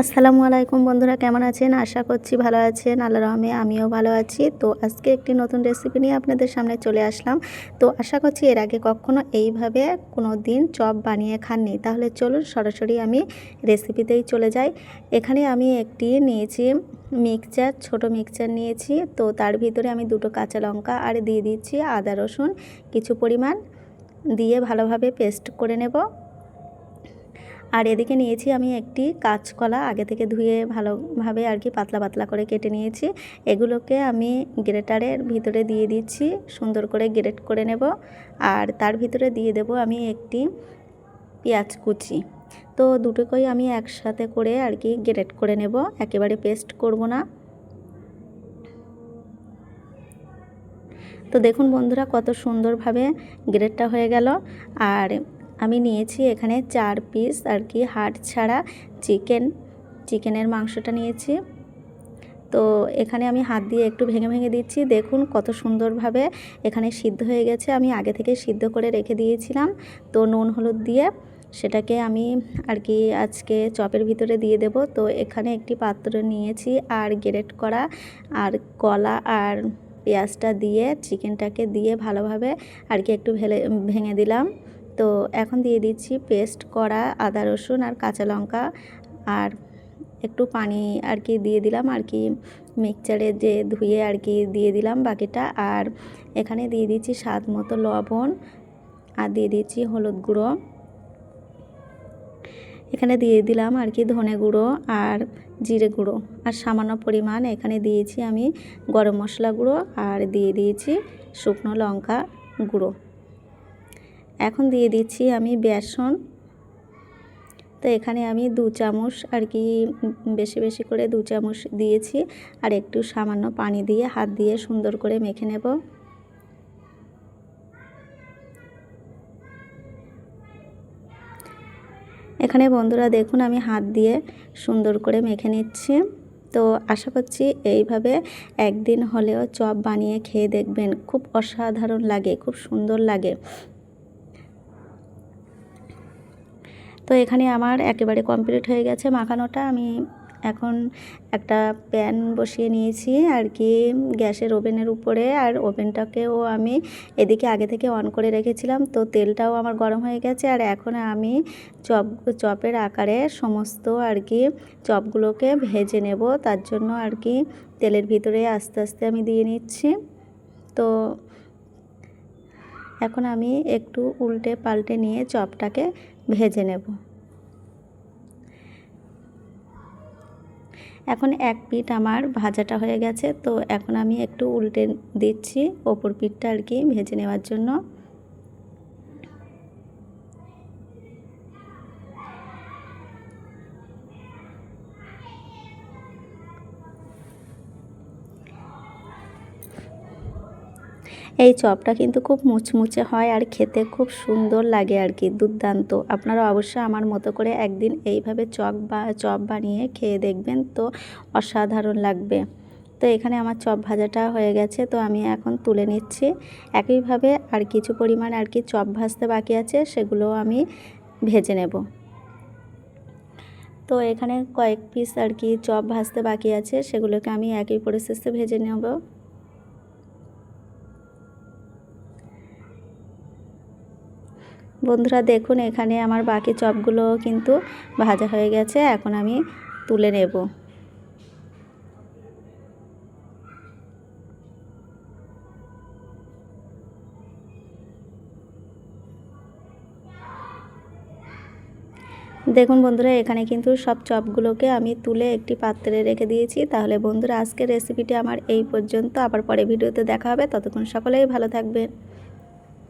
আসসালামু আলাইকুম বন্ধুরা, কেমন আছেন? আশা করছি ভালো আছেন। আল্লাহ রহমে আমিও ভালো আছি। তো আজকে একটি নতুন রেসিপি নিয়ে আপনাদের সামনে চলে আসলাম। তো আশা করছি এর আগে কখনো এইভাবে কোনো দিন চপ বানিয়ে খাননি। তাহলে চলুন সরাসরি আমি রেসিপিতেই চলে যাই। এখানে আমি একটি নিয়েছি মিক্সচার ছোট মিক্সচার নিয়েছি। তো তার ভিতরে আমি দুটো কাঁচা লঙ্কা আর দিয়ে দিচ্ছি আদা রসুন। কিছু পরিমাণ দিয়ে ভালোভাবে পেস্ট করে নেব। আর এদিকে নিয়েছি আমি একটি কাঁচকলা, আগে থেকে ধুয়ে ভালোভাবে আর কি পাতলা পাতলা করে কেটে নিয়েছি। এগুলোকে আমি গ্রেটারের ভিতরে দিয়ে দিচ্ছি, সুন্দর করে গ্রেট করে নেব। আর তার ভিতরে দিয়ে দেব আমি একটি পেঁয়াজ কুচি। তো দুটোকেই আমি একসাথে করে আর কি গ্রেট করে নেব, একেবারে পেস্ট করব না। তো দেখুন বন্ধুরা, কত সুন্দরভাবে গ্রেটটা হয়ে গেল। আর আমি নিয়েছি এখানে চার পিস আর কি হাড় ছাড়া চিকেন চিকেনের মাংসটা নিয়েছি। তো এখানে আমি হাত দিয়ে একটু ভেঙে ভেঙে দিচ্ছি। দেখুন কত সুন্দরভাবে এখানে সিদ্ধ হয়ে গেছে। আমি আগে থেকে সিদ্ধ করে রেখে দিয়েছিলাম। তো নুন, হলুদ দিয়ে সেটাকে আমি আর কি আজকে চপের ভিতরে দিয়ে দেব। তো এখানে একটি পাত্র নিয়েছি আর গ্রেট করা আর কলা আর পেঁয়াজটা দিয়ে চিকেনটাকে দিয়ে ভালোভাবে আর কি একটু ভেলে, ভেঙে দিলাম। তো এখন দিয়ে দিচ্ছি পেস্ট করা আদা, রসুন আর কাঁচা লঙ্কা আর একটু পানি আর কি দিয়ে দিলাম আর কি। মিক্সচারে যে ধুয়ে আর কি দিয়ে দিলাম বাকিটা আর এখানে দিয়ে দিচ্ছি স্বাদ মতো লবণ আর দিয়ে দিচ্ছি হলুদ গুঁড়ো। এখানে দিয়ে দিলাম আর কি ধনে গুঁড়ো আর জিরে গুঁড়ো আর সামান্য পরিমাণ এখানে দিয়েছি আমি গরম মশলা গুঁড়ো আর দিয়ে দিয়েছি শুকনো লঙ্কা গুঁড়ো। এখন দিয়ে দিচ্ছি আমি বেসন। তো এখানে আমি দু চামচ আর কি বেশি বেশি করে দু চামচ দিয়েছি আর একটু সামান্য পানি দিয়ে হাত দিয়ে সুন্দর করে মেখে নেব। এখানে বন্ধুরা দেখুন আমি হাত দিয়ে সুন্দর করে মেখে নিচ্ছি। তো আশা করছি এইভাবে একদিন হলেও চপ বানিয়ে খেয়ে দেখবেন, খুব অসাধারণ লাগে, খুব সুন্দর লাগে। তো এখানে আমার একেবারে কমপ্লিট হয়ে গেছে মাখানোটা। আমি এখন একটা প্যান বসিয়ে নিয়েছি আর কি গ্যাসের ওভেনের উপরে। আর ওভেনটাকেও আমি এদিকে আগে থেকে অন করে রেখেছিলাম, তো তেলটাও আমার গরম হয়ে গেছে। আর এখন আমি চপ, চপের আকারে সমস্ত আর কি চপগুলোকে ভেজে নেব। তার জন্য আর কি তেলের ভিতরে আস্তে আস্তে আমি দিয়ে নিচ্ছি। তো এখন আমি একটু উল্টে পাল্টে নিয়ে চপটাকে ভেজে নেব। এখন এক পিঠ আমার ভাজাটা হয়ে গেছে, তো এখন আমি একটু উল্টে দিচ্ছি, ওপর পিঠটা আর কি ভেজে নেওয়ার জন্য। এই চপটা কিন্তু খুব মুচমুচে হয় আর খেতে খুব সুন্দর লাগে আর কি, দুর্দান্ত। আপনারা অবশ্যই আমার মতো করে একদিন এইভাবে চপ বা, চপ বানিয়ে খেয়ে দেখবেন তো অসাধারণ লাগবে। তো এখানে আমার চপ ভাজাটা হয়ে গেছে, তো আমি এখন তুলে নিচ্ছি। একইভাবে আর কিছু পরিমাণ আর কি চপ ভাজতে বাকি আছে সেগুলো আমি ভেজে নেব। তো এখানে কয়েক পিস আর কি চপ ভাজতে বাকি আছে, সেগুলোকে আমি একই প্রসেসে ভেজে নেব। বন্ধুরা দেখুন, এখানে আমার বাকি চপগুলো কিন্তু ভাজা হয়ে গেছে, এখন আমি তুলে নেব। দেখুন বন্ধুরা, এখানে কিন্তু সব চপগুলোকে আমি তুলে একটি পাত্রে রেখে দিয়েছি। তাহলে বন্ধুরা, আজকের রেসিপিটি আমার এই পর্যন্ত। আবার পরে ভিডিওতে দেখা হবে। ততক্ষণ সকলেই ভালো থাকবেন।